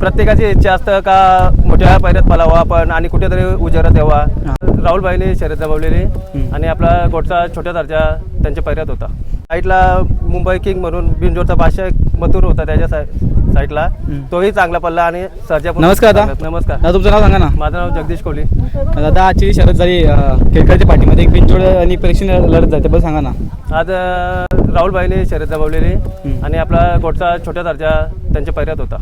प्रत्येकाची इच्छा असतं का मोठ्या पैऱ्यात पलावा आपण आणि कुठेतरी उजेरात यावा. राहुलबाईने शर्यत जमवलेली आणि आपला गोडचा छोट्या दर्जा त्यांच्या पैऱ्यात होता. साईडला मुंबई किंग म्हणून बिंजोरचा बादशाह एक मथुर होता त्याच्या साई- साईडला. तोही चांगला पल्ला आणि सर्जा पण नमस्कार दादा. नमस्कार. दादा तुमचं नाव सांगा ना. माझं नाव जगदीश कोहली. दादा आजची शरद झाली खेळकरच्या पाठीमध्ये एक बिनजोड आणि परीक्षण लढत जाते बरं सांगा ना. आज अं, राहुलबाईने शर्यत जमवलेली आणि आपला गोडचा छोट्या दर्जा त्यांच्या पैऱ्यात होता.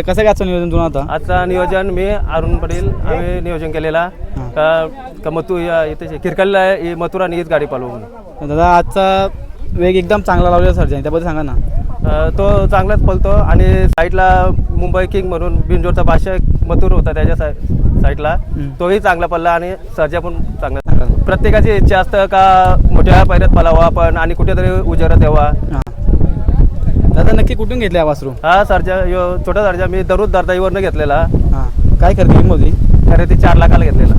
कसं काय आजचं नियोजन तुम्हाला आता? आजचा नियोजन मी अरुण पाटील आम्ही नियोजन केलेला. का का मथू या इथे किरकलला मथुरा आणि हीच गाडी पालवू म्हणून. दादा आजचा वेग एकदम चांगला लावलेला सर्जन त्याबद्दल सांगा ना. अं, तो चांगलाच पळतो आणि साईडला मुंबई किंग म्हणून बिंजोरचा बादशाह एक मथुर होता त्याच्या साई- साईडला. तोही चांगला पल्ला आणि सर्जा पण चांगला. प्रत्येकाची इच्छा असतं का मोठ्या पैऱ्यात पलावा आपण आणि कुठेतरी उजेरात यावा. हां. दादा नक्की कुठून घेतले हा वासरू? हा सर्जा यो छोटा सर्जा मी दररोज दर्दाईवरनं घेतलेला. हां. काय खरेदी किंमत होती? खरेदी चार लाखाला घेतलेला.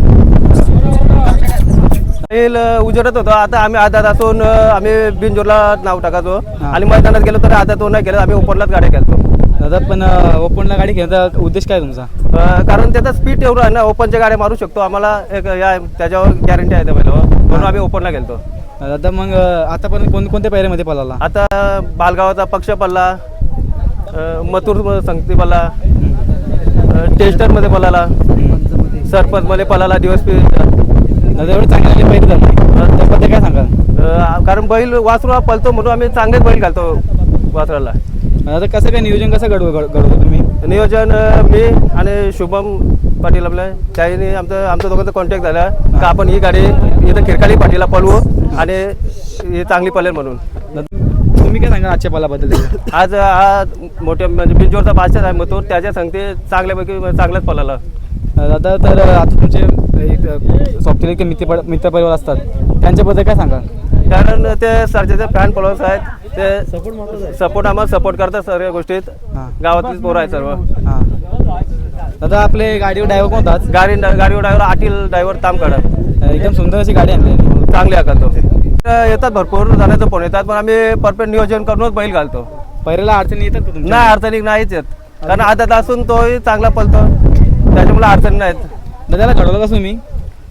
बैल उजेडत होतो. आता आम्ही अं, आम्ही बिंजोरला नाव टाकायचो. आणि मैदानात गेलो तर आदात नाही गेलो आम्ही ओपनलाच गाड्या खेळतो. दादा पण ओपनला गाडी खेळण्याचा उद्देश काय तुमचा? अं, कारण त्याचा स्पीड एवढं आहे ना ओपनच्या गाड्या मारू शकतो. आम्हाला एक या त्याच्यावर गॅरंटी आहे त्या बैलावर. म्हणून आम्ही ओपनला गेलतो. दादा मग आतापर्यंत कोण कोणत्या पायऱ्यामध्ये पळाला? आता बालगावाचा पक्ष पल्ला अं, मथुर संगती पल्ला टेस्टरमध्ये पळाला सरपंचमध्ये पळाला दिवस एवढे चांगले झाले. त्याबद्दल काय सांगाल? कारण बैल वासरू हा पळतो म्हणून आम्ही चांगलेच बैल घालतो वासराला. दादा कसं काय नियोजन कसं घडव घडवतो तुम्ही? नियोजन मी आणि शुभम पाटील आपलं त्याने आमचं आमच्या दोघांचा कॉन्टॅक्ट झाला. का आपण ही गाडी इथं खिरकाली पाटीला पळवू आणि ही चांगली पळेल म्हणून. तुम्ही काय सांगा आजच्या पालाबद्दल? आज हा मोठ्या म्हणजे बिंजोरचा बादशाह आहे मग तो त्याच्या सांगते चांगल्यापैकी चांगल्याच पळाला. दादा तर आता तुमचे सॉफ्टवेअर के मित्र मित्रपरिवार असतात. त्यांच्याबद्दल काय सांगा कारण ते सरजेचे फॅन फॉलोअर्स आहेत. ते सपोर्ट आम्हाला सपोर्ट करतात सर्व गोष्टीत. गावातलीच पोरं आहेत सर्व. हां. दादा आपले गाडीवर ड्रायव्हर कोणताच गाडी गाडीवर ड्रायव्हर आटील ड्रायव्हर ताम काढा एकदम सुंदर अशी गाडी आणली. आहे. चांगले आकारतो. येतात भरपूर जाण्याचं फोन येतात पण आम्ही परफेक्ट नियोजन करूनच बैल घालतो. पहिल्याला अडचणी येतात का तुमच्या? नाही अडचणी नाहीच येत. कारण आदत असून तोही चांगला पळतो. त्याच्यामुळे अडचणी नाहीत. दादाला घडवलं कसं तुम्ही?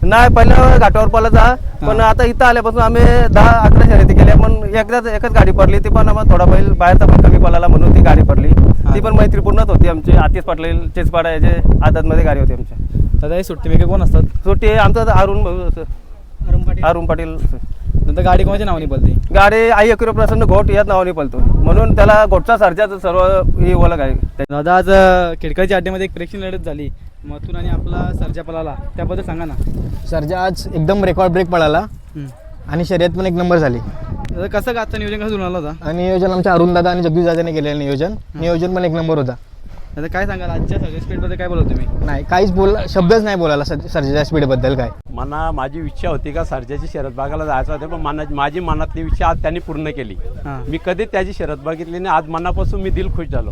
नाही पहिलं घाटावर पळायचा पण आता इथं आल्यापासून आम्ही दहा अकरा शर्यती केल्या पण एकदाच एकच गाडी पडली. ती पण आम्हाला थोडा बैल बाहेरचा पण कमी पळाला म्हणून ती गाडी पडली. ती पण मैत्रीपूर्णच होती आमची. आतिश पाटील चिचपाडा याचे आदतमध्ये गाडी होती आमची दादा हे सुट्टी मेकर कोण असतात? सुट्टी आमचं अरुण भाऊ- अरुण पाटील. नंतर गाडी कोणाच्या नावाने बोलते गाडी आई अकिरो प्रसन्न घोट याच नावाने पळतो. म्हणून त्याला घोटचा सर्जाचं सर्व ही ओळख आहे दादा आज अं, खिडकाच्या अड्ड्यामध्ये एक प्रेक्षण लढत झाली. मथुन आणि आपला सर्जा पळाला. त्याबद्दल सांगा ना. सरजा आज एकदम रेकॉर्ड ब्रेक पळाला. हम्म. आणि शर्यत पण एक नंबर झाली. दादा कसं का आजचं नियोजन? कसं जुळालं होता आणि नियोजन आमच्या अरुण दादा आणि जगदीश दादाने केलेलं नियोजन. नियोजन पण एक नंबर होता. दादा काय सांगाल? आजच्या सर्जा स्पीडबद्दल काय बोलत तुम्ही? नाही काहीच बोल शब्दच नाही बोलायला सर सरजेच्या स्पीडबद्दल काय. मला माझी इच्छा होती का सर्जाची शरद बघायला जायचं होतं पण मना माझी मनातली इच्छा आज त्यांनी पूर्ण केली. मी कधी त्याची शरद बघितली नाही आज मनापासून मी दिल खुश झालो.